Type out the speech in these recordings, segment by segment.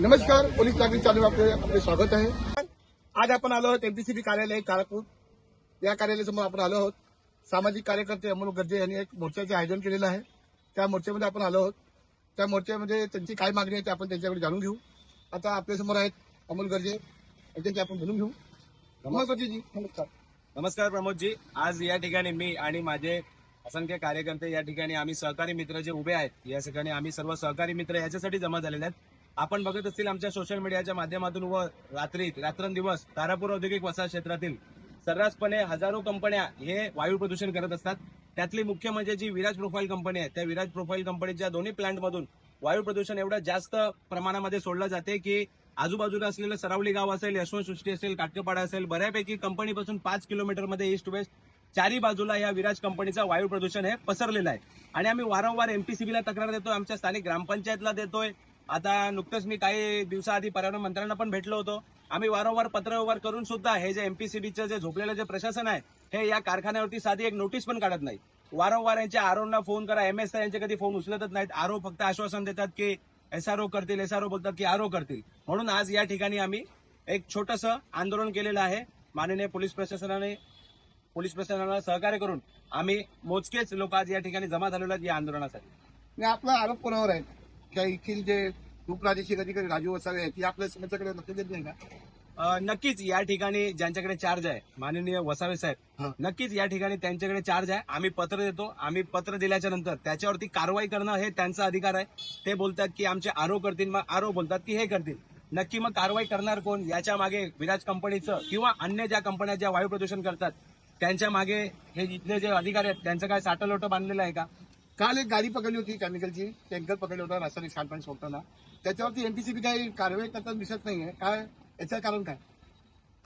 नमस्कार पोलीस नागरिक चालू आपले आपले स्वागत आहे. आज आपण आलो आहोत एमपीसीबी कार्यालय काळापूर. या कार्यालयासमोर आपण आलो आहोत. सामाजिक कार्यकर्ते अमोल गर्जे यांनी एक मोर्चाचे आयोजन केलेलं आहे. त्या मोर्चामध्ये आपण आलो आहोत. त्या मोर्चामध्ये त्यांची काय मागणी आहे ते आपण त्यांच्याकडे जाणून घेऊ. आता आपल्यासमोर आहेत अमोल गर्जे. यांच्याशी आपण बोलून घेऊ. गर्जेजी नमस्कार. नमस्कार प्रमोदजी. आज या ठिकाणी मी आणि माझे असंख्य कार्यकर्ते या ठिकाणी आम्ही सहकारी मित्र जे उभे आहेत या ठिकाणी आम्ही सर्व सहकारी मित्र याच्यासाठी जमा झालेले आहेत. आपण बघत असतील आमच्या सोशल मीडियाच्या माध्यमातून व रात्री रात्रंदिवस तारापूर औद्योगिक वसाहत क्षेत्रातील सर्रासपणे हजारो कंपन्या हे वायू प्रदूषण करत असतात. त्यातली मुख्य म्हणजे जी विराज प्रोफाईल कंपनी आहे त्या विराज प्रोफाईल कंपनीच्या दोन्ही प्लांटमधून वायू प्रदूषण एवढं जास्त प्रमाणामध्ये सोडलं जाते की आजूबाजूला असलेलं सरावली गाव असेल यशवंतसृष्टी असेल काटकेपाडा असेल बऱ्यापैकी कंपनीपासून पाच किलोमीटरमध्ये ईस्ट वेस्ट चारी बाजूला या विराज कंपनीचा वायू प्रदूषण हे पसरलेलं आहे. आणि आम्ही वारंवार एमपीसीबीला तक्रार देतोय आमच्या स्थानिक ग्रामपंचायतला देतोय आता नुकतंच मी काही दिवसाआधी पर्यावरण मंत्र्यांना पण भेटलो होतो. आम्ही वारंवार पत्रव्यवहार करून सुद्धा हे जे एमपीसीबीचं जे झोपलेलं जे प्रशासन आहे हे या कारखान्यावरती साधी एक नोटीस पण काढत नाही वारंवार यांच्या आरोना फोन करा एम एस यांचे कधी फोन उचलतच नाहीत. आरो फक्त आश्वासन देतात की एसआरओ करतील एसआरओ बघतात की आरो करतील. म्हणून आज या ठिकाणी आम्ही एक छोटंसं आंदोलन केलेलं आहे. माननीय पोलीस प्रशासनाने पोलीस प्रशासनाला सहकार्य करून आम्ही मोजकेच लोक आज या ठिकाणी जमा झालेलो आहेत या आंदोलनासाठी. आपला आरोप कोणावर आहे? त्या येथील जे उपप्रादेशिक अधिकारी राजू वसावे आहेत आपल्या समस्याकडे लक्ष देत नाही का? नक्कीच या ठिकाणी ज्यांच्याकडे चार्ज आहे माननीय वसावे. साहेब नक्कीच या ठिकाणी त्यांच्याकडे चार्ज आहे. आम्ही पत्र देतो. आम्ही पत्र दिल्याच्या नंतर त्याच्यावरती कारवाई करणं हे त्यांचा अधिकार आहे. ते बोलतात की आमचे आरो करतील मग आरो बोलतात की हे करतील. नक्की मग कारवाई करणार कोण? याच्या मागे विराज कंपनीचं किंवा अन्य ज्या कंपन्या ज्या वायू प्रदूषण करतात त्यांच्या मागे हे इथले जे अधिकारी आहेत त्यांचं काय साठलोटं बांधलेलं आहे का? काल एक गाडी पकडली होती केमिकलची टँकर पकडलं होता रासायनिक सांडपाणी सोडताना. त्याच्यावरती एमपीसीबी काही कारवाई करताना दिसत नाहीये. काय? याचं कारण काय?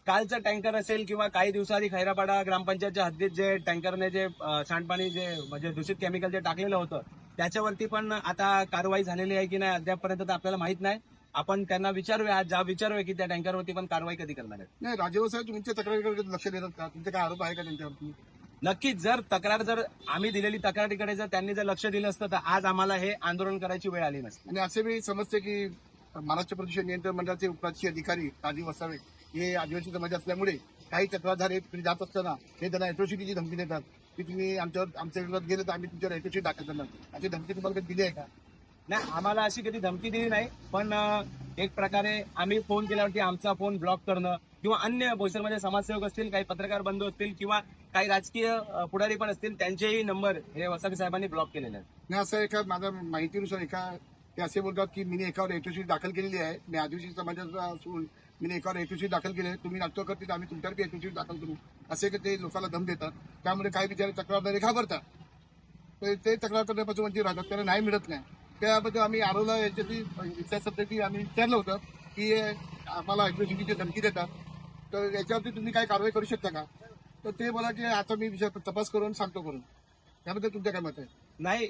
कालचं टँकर असेल किंवा काही दिवसाआधी खैरापाडा ग्रामपंचायतच्या हद्दीत जे टँकरने जे सांडपाणी जे म्हणजे दूषित केमिकल जे टाकलेलं होतं त्याच्यावरती पण आता कारवाई झालेली आहे की नाही अद्यापपर्यंत तर आपल्याला माहीत नाही. आपण त्यांना विचारूया आज जा विचारूया की त्या टँकरवरती पण कारवाई कधी करणार आहेत. नाही राजेव साहेब तुमच्या तक्रारीकडे लक्ष देतात का? तुमचे काय आरोप आहे का त्यांच्यावरती? नक्कीच जर तक्रार जर आम्ही दिलेली तक्रारीकडे जर त्यांनी जर लक्ष दिलं असतं तर आज आम्हाला हे आंदोलन करायची वेळ आली नसती. आणि असे मी समजते की महाराष्ट्र प्रदूषण नियंत्रण मंडळाचे उपराज्य अधिकारी राजीव वसावे हे आदिवासी समाज असल्यामुळे काही तक्रारदार हे तिकडे जात असताना हे त्यांना एट्रोसिटीची धमकी देतात. की तुम्ही आमच्यावर आमच्या विरोधात गेले तर आम्ही तुमच्यावर एट्रोसिटी दाखल करणार. अशी धमकी तुम्हाला दिली आहे का? नाही आम्हाला अशी कधी धमकी दिली नाही पण एक प्रकारे आम्ही फोन केल्यावरती आमचा फोन ब्लॉक करणं किंवा अन्य बोईसरमध्ये समाजसेवक असतील काही पत्रकार बंधू असतील किंवा काही राजकीय पुढारी पण असतील त्यांचेही नंबर हे वसावी साहेबांनी ब्लॉक केलेले आहेत. नाही असं एका माझ्या माहितीनुसार एका ते असे बोलतात की मी एकावर एट्रोसिटी दाखल केलेली आहे. मी आदिवासी समाजाचा असून मी एकावर एट्रोसिटी दाखल केली. आहे तुम्ही नाटक करतील तर आम्ही तुमच्यावर बी एट्रोसिटी दाखल करू. असे की ते लोकांना दम देतात. त्यामुळे काही बिचारे तक्रारदारी घाबरतात. तर ते तक्रार करण्यापासून वंचित राहतात. त्यांना नाही मिळत नाही. त्याबद्दल आम्ही आरोला याच्याशी त्या आम्ही विचारलं होतं की आम्हाला एट्रोसिटीची धमकी देतात. तर याच्यावरती तुम्ही काय कारवाई करू शकता का? तर ते बोला की आता मी विचार तपास करून सांगतो करून. त्याबद्दल तुमचं काय मत आहे? नाही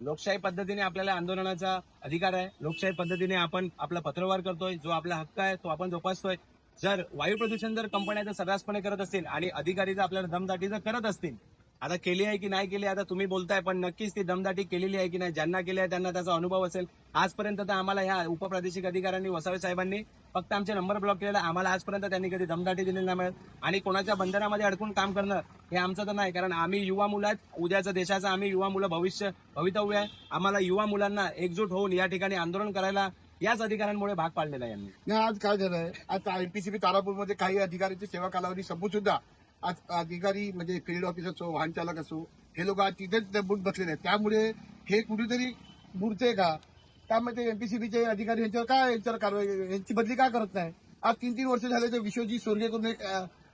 लोकशाही पद्धतीने आपल्याला आंदोलनाचा अधिकार आहे. लोकशाही पद्धतीने आपण आपला पत्रव्यवहार करतोय जो आपला हक्क आहे तो आपण जोपासतोय. जर वायू प्रदूषण जर कंपन्या जर सर्रासपणे करत असतील आणि अधिकारी जर आपल्याला दमदाटी जर करत असतील आता केली आहे की नाही केली आता तुम्ही बोलताय पण नक्कीच ती दमदाटी केलेली आहे की नाही ज्यांना केली आहे त्यांना त्याचा अनुभव असेल. आजपर्यंत तर आम्हाला ह्या उपप्रादेशिक अधिकाऱ्यांनी वसावे साहेबांनी फक्त आमचे नंबर ब्लॉक केलेला आम्हाला आजपर्यंत त्यांनी कधी दमदाटी दिलेली नाही मिळत. आणि कोणाच्या बंधनामध्ये अडकून काम करणं हे आमचं तर नाही. कारण आम्ही युवा मुलात उद्याचं देशाचं आम्ही युवा मुलं भविष्य भवितव्य आहे. आम्हाला युवा मुलांना एकजूट होऊन या ठिकाणी आंदोलन करायला याच अधिकाऱ्यांमुळे भाग पाडलेला आहे यांनी. नाही आज काय झालंय? आज एमपीसीबी तारापूरमध्ये काही अधिकाऱ्यांची सेवा कालावधी संपून सुद्धा आज अधिकारी म्हणजे फील्ड ऑफिसर असो वाहन चालक असो हे लोक आज तिथेच बुट बसलेले आहेत. त्यामुळे हे कुठेतरी बुडते का? त्यामुळे ते एमपीसीबीचे अधिकारी यांच्यावर काय यांच्यावर कारवाई यांची बदली का करत नाही? आज तीन तीन वर्ष झाले तर विश्वजीत सोरगे करून एक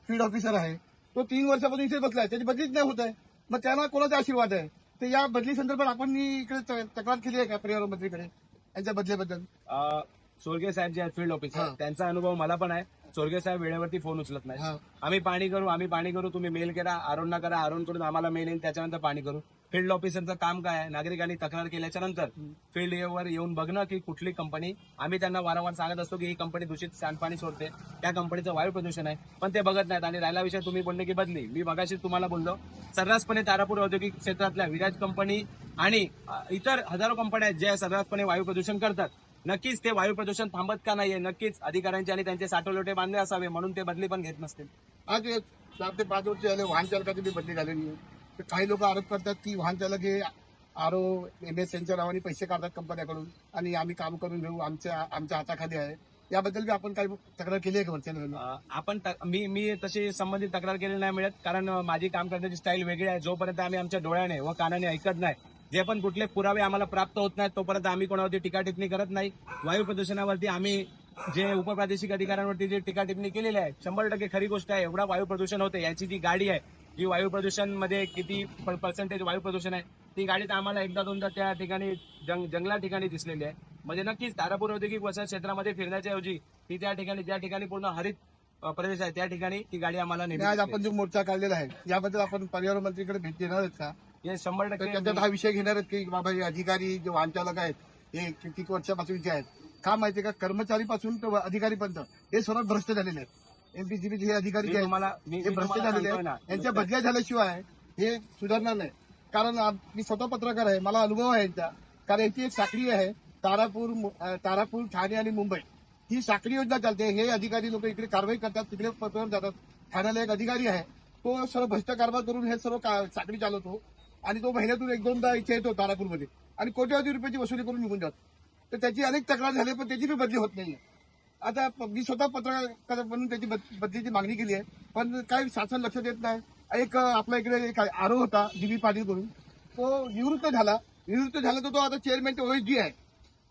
फील्ड ऑफिसर आहे. तो तीन वर्षापासून इथे बसलाय. त्याची बदलीच नाही होत आहे. मग त्याला कोणाचा आशीर्वाद आहे? तर या बदली संदर्भात आपण इकडे तक्रार केली आहे का पर्यावरण मंत्रीकडे? यांच्या बदलेबद्दल. सोरगे साहेब जे आहेत फील्ड ऑफिसर. त्यांचा अनुभव मला पण आहे. सोरगे साहेब वेळेवरती फोन उचलत नाही आम्ही पाणी करू आम्ही पाणी करू तुम्ही मेल करा आरोनना करा आरोनकडून आम्हाला मेल येईल त्याच्यानंतर पाणी करू. फील्ड ऑफिसरचं काम काय आहे? नागरिकांनी तक्रार केल्याच्यानंतर फील्ड वर येऊन बघणं की कुठली कंपनी आम्ही त्यांना वारंवार सांगत असतो की ही कंपनी दूषित सांडपाणी सोडते. त्या कंपनीचं वायू प्रदूषण आहे. पण ते बघत नाहीत आणि राहिला विषय तुम्ही बोलले की बदली. मी मगाशी तुम्हाला बोललो सर्रासपणे तारापूर औद्योगिक क्षेत्रातल्या विराज कंपनी आणि इतर हजारो कंपन्या आहेत ज्या सर्रासपणे वायू प्रदूषण करतात. नक्कीच ते वायू प्रदूषण थांबत का नाहीये? नक्कीच अधिकाऱ्यांचे आणि त्यांचे साठवलोटे बांधले असावे म्हणून ते बदली पण घेत नसतील. आज चार ते पाच वर्ष झाले वाहन चालकाची बदली झालेली आहे. काही लोक आरोप करतात की वाहन चालक हे आर ओ एम एस यांच्या नावाने पैसे काढतात कंपन्याकडून आणि आम्ही काम करून घेऊ आमच्या आमच्या हाताखाली आहे. याबद्दल बी आपण काही तक्रार केली आहे का आपण मी मी तशी संबंधित तक्रार केली नाही मिळत कारण माझी काम करण्याची स्टाईल वेगळी आहे. जोपर्यंत आम्ही आमच्या डोळ्याने व कानाने ऐकत नाही जे पण कुठले पुरावे आम्हाला प्राप्त होत नाहीत तोपर्यंत आम्ही कोणावरती टीका टिप्पणी करत नाही. वायू प्रदूषणावरती आम्ही जे उपप्रादेशिक अधिकाऱ्यांवरती जे टीका टिप्पणी केलेली आहे शंभर टक्के खरी गोष्ट आहे एवढा वायू प्रदूषण होते याची जी गाडी आहे जी वायू प्रदूषणमध्ये किती पर्सेंटेज वायू प्रदूषण आहे ती गाडी तर आम्हाला एकदा दोनदा त्या ठिकाणी जंग जंगला ठिकाणी दिसलेली आहे. म्हणजे नक्कीच तारापूर औद्योगिक वसाहत क्षेत्रामध्ये फिरण्याच्या ऐवजी ती त्या ठिकाणी ज्या ठिकाणी पूर्ण हरित प्रदेश आहे त्या ठिकाणी ती गाडी आम्हाला नेहमी आज. आपण जो मोर्चा काढलेला आहे याबद्दल आपण पर्यावरण मंत्रीकडे भेट देणार आहेत का? हे शंभर टक्के त्याच्यात हा विषय घेणार आहेत की बाबा हे अधिकारी जे वाहन चालक आहेत हे किती वर्षापासूनचे आहेत का माहितीये का? कर्मचारीपासून तर अधिकारीपर्यंत हे सर्व भ्रष्ट झालेले आहेत. एमपीसीबी हे अधिकारी जे आहेत हे भ्रष्ट झालेले आहेत. यांच्या बदल्या झाल्याशिवाय हे सुधारणार नाही. कारण मी स्वतः पत्रकार आहे. मला अनुभव आहे यांचा. कारण याची एक साखळी आहे तारापूर मु- अं, तारापूर ठाणे आणि मुंबई. ही साखळी योजना चालते. हे अधिकारी लोक इकडे कारवाई करतात तिकडे पत्रकार जातात. ठाण्याला एक अधिकारी आहे. तो सर्व भ्रष्ट कारभार करून हे सर्व का- साखळी चालवतो. आणि तो महिन्यातून एक दोनदा इथे येतो तारापूरमध्ये. आणि कोट्यावधी रुपयाची वसुली करून निघून जातो. तर त्याची अनेक तक्रार झाली पण त्याची बी बदली होत नाहीये. आता मी स्वतः पत्रकार म्हणून त्याची बद- बदलीची मागणी केली आहे. पण काही शासन लक्ष देत नाही. एक आपल्या इकडे एक आरो होता डी पाटील करून तो निवृत्त झाला. निवृत्त झाला तर तो आता चेअरमॅन ओएसडी आहे.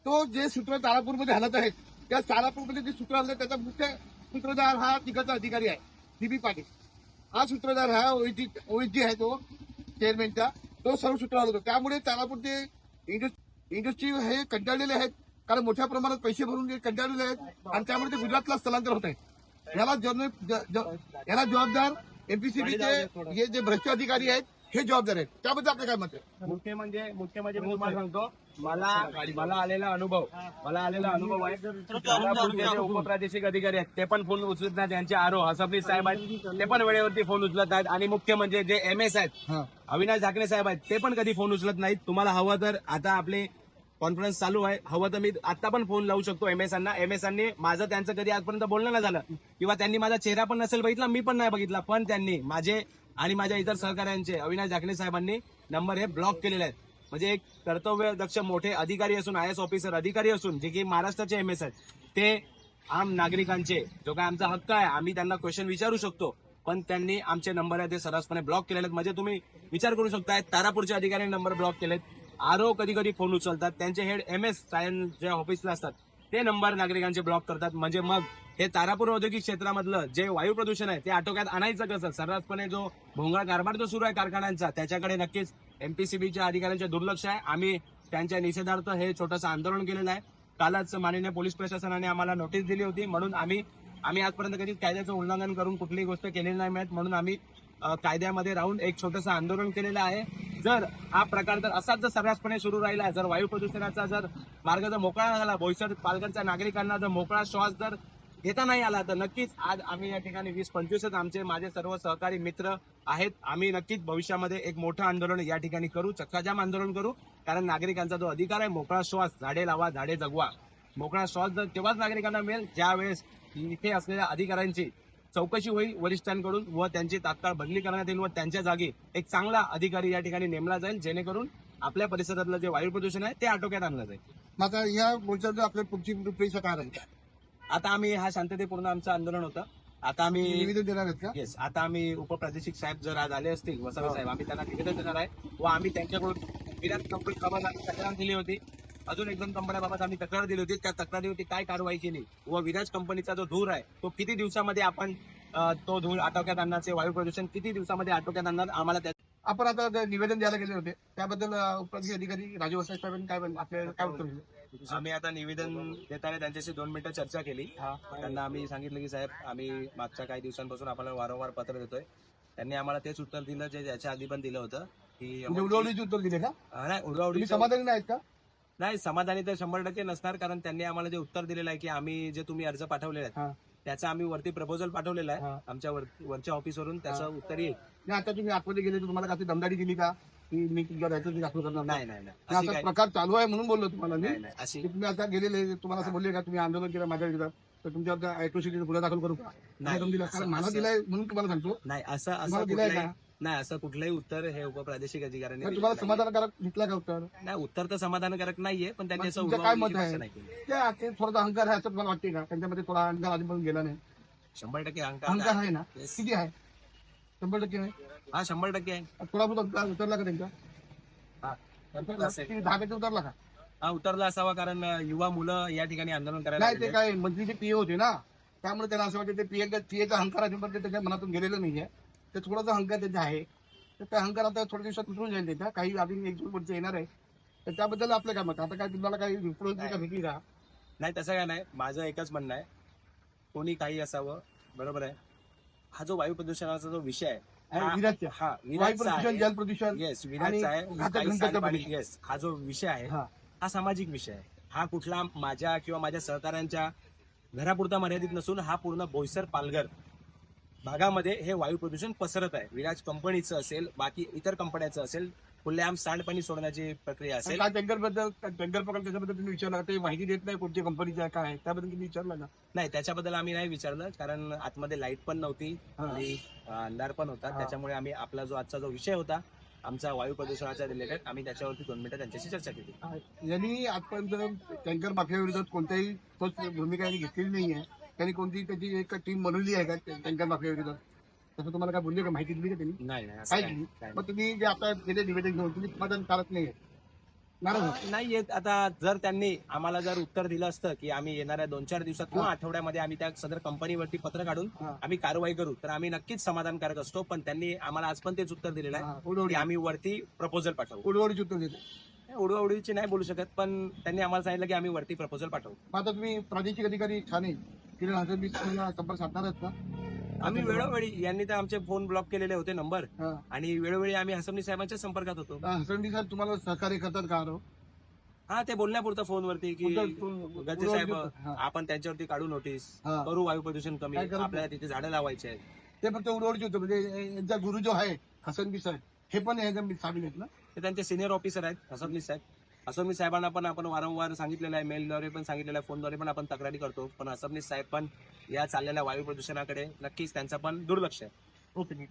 तो जे सूत्र तारापूरमध्ये हलत आहेत त्या तारापूरमध्ये जे सूत्र हलत त्याचा मुख्य सूत्रधार हा तिकडचा अधिकारी आहे डीबी पाटील. हा सूत्रधार हा ओएसडी ओएसडी आहे तो चेअरमॅनचा तो सर्व सूत्र हलवतो त्यामुळे तारापूरचे इंडस्ट्री इंडस्ट्री हे कंटाळलेले आहेत. कारण मोठ्या प्रमाणात पैसे भरून ते कंटाळलेले आहेत आणि त्यामुळे ते गुजरातला स्थलांतर होत आहे. याला ज- ज- याला जबाबदार एमपीसीबीचे हे जे भ्रष्ट अधिकारी आहेत हे जबाबदार आहेत. त्याबद्दल आपलं काय मत आहे? मुख्य म्हणजे मुख्य म्हणजे मी तुम्हाला सांगतो मला मला आलेला अनुभव मला आलेला अनुभव आहे. जे उपप्रादेशिक अधिकारी आहेत ते पण फोन उचलत नाहीत. त्यांचे आरो हसबनीस साहेब आहेत ते पण वेळेवरती फोन उचलत नाहीत. आणि मुख्य म्हणजे जे एम एस आहेत अविनाश झाकणे साहेब आहेत ते पण कधी फोन उचलत नाहीत. तुम्हाला हवं तर आता आपले कॉन्फरन्स चालू आहे. हवं तर मी आता पण फोन लावू शकतो एम एस एम एस माझं त्यांचं कधी आजपर्यंत बोलणं नाही झालं. किंवा त्यांनी माझा चेहरा पण नसेल बघितला मी पण नाही बघितला. पण त्यांनी माझे आणि माझ्या इतर सहकाऱ्यांचे अविनाश झाकणे साहेबांनी नंबर हे ब्लॉक केलेले आहेत. म्हणजे एक कर्तव्य दक्ष मोठे अधिकारी असून आय एस ऑफिसर अधिकारी असून जे की महाराष्ट्राचे एम एस आहेत ते आम नागरिकांचे जो काय आमचा हक्क आहे आम्ही त्यांना क्वेश्चन विचारू शकतो. पण त्यांनी आमचे नंबर आहे ते सरसपणे ब्लॉक केलेले आहेत. म्हणजे तुम्ही विचार करू शकताय तारापूरच्या अधिकाऱ्यांनी नंबर ब्लॉक केलेत. आर ओ कधी कधी फोन उचलतात. त्यांचे हेड एम एस सायन जे ऑफिसला असतात ते नंबर नागरिकांचे ब्लॉक करतात. म्हणजे मग हे तारापूर औद्योगिक क्षेत्रामधलं जे वायू प्रदूषण आहे ते आटोक्यात आणायचं कसं? सर्रासपणे जो भोंगळा कारभार जो सुरू आहे कारखान्यांचा त्याच्याकडे नक्कीच एमपीसीबीच्या अधिकाऱ्यांचे दुर्लक्ष आहे. आम्ही त्यांच्या निषेधार्थ हे छोटंसं आंदोलन केलेलं आहे. कालच माननीय पोलीस प्रशासनाने आम्हाला नोटीस दिली होती. म्हणून आम्ही आम्ही आजपर्यंत कधीच कायद्याचं उल्लंघन करून कुठलीही गोष्ट केलेली नाही म्हणून आम्ही कायद्यामध्ये राहून एक छोटंसं आंदोलन केलेलं आहे. जर हा प्रकार जर असाच जर सर्रासपणे सुरू राहिला जर वायू प्रदूषणाचा जर मार्ग जर मोकळा झाला बोईसर पालघरच्या नागरिकांना जर मोकळा श्वास जर घेता नाही आला तर नक्कीच आज आम्ही या ठिकाणी वीस पंचवीसच आमचे माझे सर्व सहकारी मित्र आहेत. आम्ही नक्कीच भविष्यामध्ये एक मोठं आंदोलन या ठिकाणी करू चक्काजाम आंदोलन करू कारण नागरिकांचा जो अधिकार आहे मोकळा श्वास झाडे लावा झाडे जगवा. मोकळा श्वास जर तेव्हाच नागरिकांना मिळेल ज्यावेळेस इथे असलेल्या अधिकाऱ्यांची चौकशी होईल वरिष्ठांकडून व त्यांची तात्काळ बदली करण्यात येईल व त्यांच्या जागी एक चांगला अधिकारी या ठिकाणी नेमला जाईल जेणेकरून आपल्या परिसरातलं जे वायू प्रदूषण आहे ते आटोक्यात आणलं जाईल. मग या मोर्चाचं आपल्या पुढची रूपरेषा काय राहील? आता आम्ही हा शांततेपूर्ण आमचं आंदोलन होतं. आता आम्ही निवेदन देणार आहेत का? येस आता आम्ही उपप्रादेशिक साहेब जर आज आले असतील वसावे साहेब आम्ही त्यांना निवेदन देणार आहे. व आम्ही त्यांच्याकडून विराट कंपनी तक्रार दिली होती. अजून एक दोन कंपन्याबाबत आम्ही तक्रार दिली होती. त्या तक्रारीवरती काय कारवाई केली? व विराज कंपनीचा जो धूर आहे तो किती दिवसामध्ये आपण तो धूर आटोक्यात आणण्याचे वायू प्रदूषण किती दिवसामध्ये आटोक्यात आणणार? आम्हाला त्या आपण आता निवेदन द्यायला गेले होते. त्याबद्दल उपराधिकारी अधिकारी राजू वसाई साहेबांनी काय आपल्याला काय उत्तर दिलं? आम्ही आता निवेदन देताना त्यांच्याशी दोन मिनिटं चर्चा केली. त्यांना आम्ही सांगितलं की साहेब आम्ही मागच्या काही दिवसांपासून आपल्याला वारंवार पत्र देतोय. त्यांनी आम्हाला तेच उत्तर दिलं जे याच्या आधी पण दिलं होतं की म्हणजे उडवडीचे उत्तर दिले का? नाही उडवाउडी समाधानी नाहीत का? नाही समाधानी तर शंभर टक्के नसणार कारण त्यांनी आम्हाला जे उत्तर दिलेलं आहे की आम्ही जे तुम्ही अर्ज पाठवलेले हा. आहेत त्याचा आम्ही वरती प्रपोजल पाठवलेला आहे. आमच्या वर- वरच्या ऑफिसवरून त्याचं उत्तर येईल. नाही आता तुम्ही आतमध्ये गेले तर तुम्हाला काही दमदारी दिली का? की मी तुमच्यावर ऍट्रोसिटी दाखल करणार नाही. नाही नाही नाही. अशी असा प्रकार चालू आहे म्हणून बोललो तुम्हाला मी. नाही नाही अशी की तुम्ही आता गेलेले तुम्हाला असं बोलले का तुम्ही आंदोलन केलं माझ्या विरोधात तर तुमच्यावर ऍट्रोसिटी गुन्हा दाखल करू का? नाही असं- मला असं- दिलाय म्हणून तुम्हाला सांगतो. नाही असं असं तुम्हाला दिलाय कुठलंही का? नाही असं कुठलंही उत्तर हे उपप्रादेशिक अधिकाऱ्यांनी तुम्हाला. समाधानकारक घेतला का उत्तर नाही उत्तर तर समाधानकारक नाहीये पण त्यांनी असं तुमचं काय मत आहे? भाषा नाही केली. थोडासा अहंकार आहे असं तुम्हाला वाटते का त्यांच्यामध्ये थोडा अहंकार आधीपासून गेला नाही शंभर टक्के अहंकार अहंकार आहे ना Yes. किती आहे शंभर टक्के आहे हा शंभर टक्के आहे थोडा बहुत अहंकार उतरला का त्यांचा हा. उतरला? असेल. किती? दहा टक्के उतरला का हा उतरला असावा कारण अं, युवा मुलं या ठिकाणी आंदोलन करायला नाही ते लागलेत. काय मंत्रीचे पीए होते ना त्यामुळे त्यांना असं वाटतं ते पीए पीएचा अहंकार अजून त्याच्या मनातून गेलेलं नाहीये ते थोडासा अहंकार त्याचा आहे. तर त्या अहंकार आता थोड्या दिवसात उतरून जाईल त्याच्या काही अजून एक दोन वर्ष येणार आहे. तर त्याबद्दल आपलं काय मत? आहे? आता काय तुम्हाला काही विप्रोज का भेटली का? नाही तसं काय नाही. माझं एकच म्हणणं आहे. कोणी काही असावं बरोबर आहे? हा जो वायू प्रदूषणाचा जो विषय आहे हा- हा वायू प्रदूषण जल प्रदूषण येस आणि आहे. घातक. येस हा जो विषय आहे हा. हा सामाजिक विषय आहे. हा कुठला माझ्या किंवा माझ्या सहकाऱ्यांच्या घरापुरता मर्यादित नसून हा पूर्ण बोईसर पालघर. भागामध्ये हे वायू प्रदूषण पसरत आहे. विराज कंपनीचं असेल बाकी इतर कंपन्यांचं असेल खुल्लेआम सांडपाणी सोडण्याची प्रक्रिया असेल. काय टँकरबद्दल टँकर प्रकल्प त्याच्याबद्दल तुम्ही विचारला? ते माहिती देत नाही कोणत्या कंपनीचं आहे काय आहे. त्याबद्दल तुम्ही विचारला का? नाही त्याच्याबद्दल आम्ही नाही विचारलं कारण आतमध्ये लाइट पण नव्हती हा. आणि अंधार पण होता. हा. त्याच्यामुळे आम्ही आपला जो आजचा जो विषय होता आमचा वायू प्रदूषणाच्या रिलेटेड आम्ही त्याच्यावरती दोन मिनिटं त्यांच्याशी चर्चा केली. यांनी आजपर्यंत टँकर माफिया विरोधात कोणत्याही ठोस भूमिका यांनी घेतलेली नाही आहे त्यांनी कोणती त्याची एक टीम बनवली आहे का? टँकर माफिया विरोधात तसं तुम्हाला काय बोलले का? माहिती दिली का त्यांनी? नाही असं काय मग तुम्ही जे आता गेले निवेदन घेऊन तुम्ही समाधान करत नाही नाराज आहात? नाही. नाही येत. आता जर त्यांनी आम्हाला जर उत्तर दिलं असतं की आम्ही येणाऱ्या दोन चार दिवसात किंवा आठवड्यामध्ये आम्ही त्या सदर कंपनीवरती पत्र काढून हा. आम्ही कारवाई करू तर आम्ही नक्कीच समाधानकारक असतो. पण त्यांनी आम्हाला आज पण तेच उत्तर दिलेलं आहे हा, उडवडी. की आम्ही वरती प्रपोजल पाठवू. उडवडीची उत्तर देते उडवाउडीची नाही बोलू शकत पण त्यांनी आम्हाला सांगितलं की आम्ही वरती प्रपोजल पाठवू. मग आता तुम्ही प्रादेशिक अधिकारी ठाणे किरण तुम्हाला संपर्क साधणार आहेत का? आम्ही वेळोवेळी यांनी तर आमचे फोन ब्लॉक केलेले होते नंबर हा. आणि वेळोवेळी आम्ही हसमनी साहेबांच्या संपर्कात होतो. हसनडी साहेब तुम्हाला सहकार्य करतात का आरो हा ते बोलण्यापुरतं फोनवरती की गजे साहेब हा. आपण त्यांच्यावरती काढू नोटीस हा. करू वायू प्रदूषण कमी. काय? आपल्याला तिथे झाडं लावायचे आहेत. ते फक्त उडवडीचे होते म्हणजे यांचा गुरु जो आहे हसनबी साहेब. हे पण याच्या सामील आहेत ना ते त्यांचे सिनियर ऑफिसर आहेत हसमनी साहेब. हसमनी साहेबांना पण आपण वारंवार सांगितलेलं आहे मेलद्वारे पण सांगितलेलं आहे फोनद्वारे पण आपण तक्रारी करतो. पण हसमनी साहेब पण या चाललेल्या वायू प्रदूषणाकडे नक्कीच त्यांचं पण दुर्लक्ष आहे. ओके